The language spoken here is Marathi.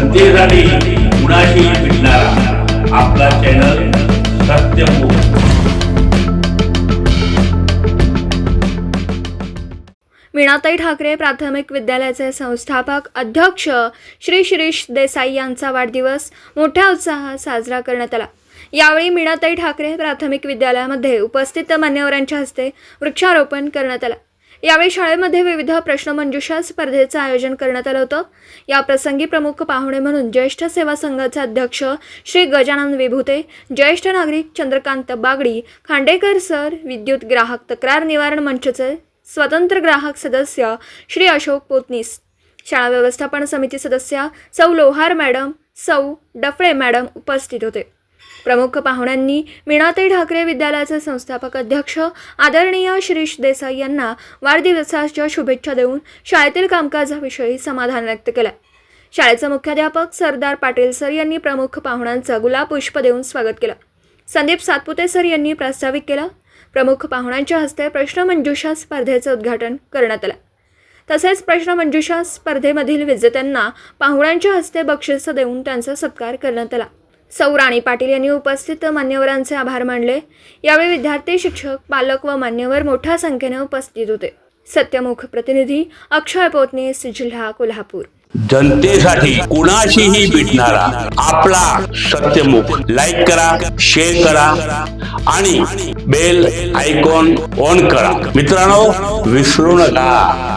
जनतेसाठी कुणाशी भेटणारा. आपला चॅनल सत्यमुख मीनाताई ठाकरे प्राथमिक विद्यालयाचे संस्थापक अध्यक्ष श्री शिरीष देसाई यांचा वाढदिवस मोठ्या उत्साहात साजरा करण्यात आला. यावेळी मीनाताई ठाकरे प्राथमिक विद्यालयामध्ये उपस्थित मान्यवरांच्या हस्ते वृक्षारोपण करण्यात आलं. यावेळी शाळेमध्ये विविध प्रश्नमंजुषा स्पर्धेचं आयोजन करण्यात आलं होतं. या प्रसंगी प्रमुख पाहुणे म्हणून ज्येष्ठ सेवा संघाचे अध्यक्ष श्री गजानन विभूते ज्येष्ठ नागरिक चंद्रकांत बागडी खांडेकर सर विद्युत ग्राहक तक्रार निवारण मंचचे स्वतंत्र ग्राहक सदस्य श्री अशोक पोतनीस शाळा व्यवस्थापन समिती सदस्या सौ लोहार मॅडम सौ डफळे मॅडम उपस्थित होते. प्रमुख पाहुण्यांनी मीनाताई ठाकरे विद्यालयाचे संस्थापक अध्यक्ष आदरणीय श्रीश देसाई यांना वाढदिवसाच्या शुभेच्छा देऊन शाळेतील कामकाजाविषयी समाधान व्यक्त केलं शाळेचे मुख्याध्यापक सरदार पाटील सर यांनी प्रमुख पाहुण्यांचं गुलाब पुष्प देऊन स्वागत केलं. संदीप सातपुते सर यांनी प्रास्ताविक केलं. प्रमुख पाहुण्यांच्या हस्ते प्रश्नमंजुषा स्पर्धेचं उद्घाटन करण्यात आलं. तसेच प्रश्नमंजुषा स्पर्धेमधील विजेत्यांना पाहुण्यांच्या हस्ते बक्षिसं देऊन त्यांचा सत्कार करण्यात आला. सौ राणी पाटील यांनी उपस्थित मान्यवरांचे आभार मानले. यावेळी विद्यार्थी शिक्षक पालक व मान्यवर मोठ्या संख्येने उपस्थित होते. सत्यमुख प्रतिनिधी अक्षय पोतनीस जिल्हा कोल्हापूर. जनतेसाठी कुणाशीही भेटणारा आपला सत्यमुख लाईक करा शेअर करा आणि बेल आयकॉन ऑन करा. मित्रांनो विसरू नका.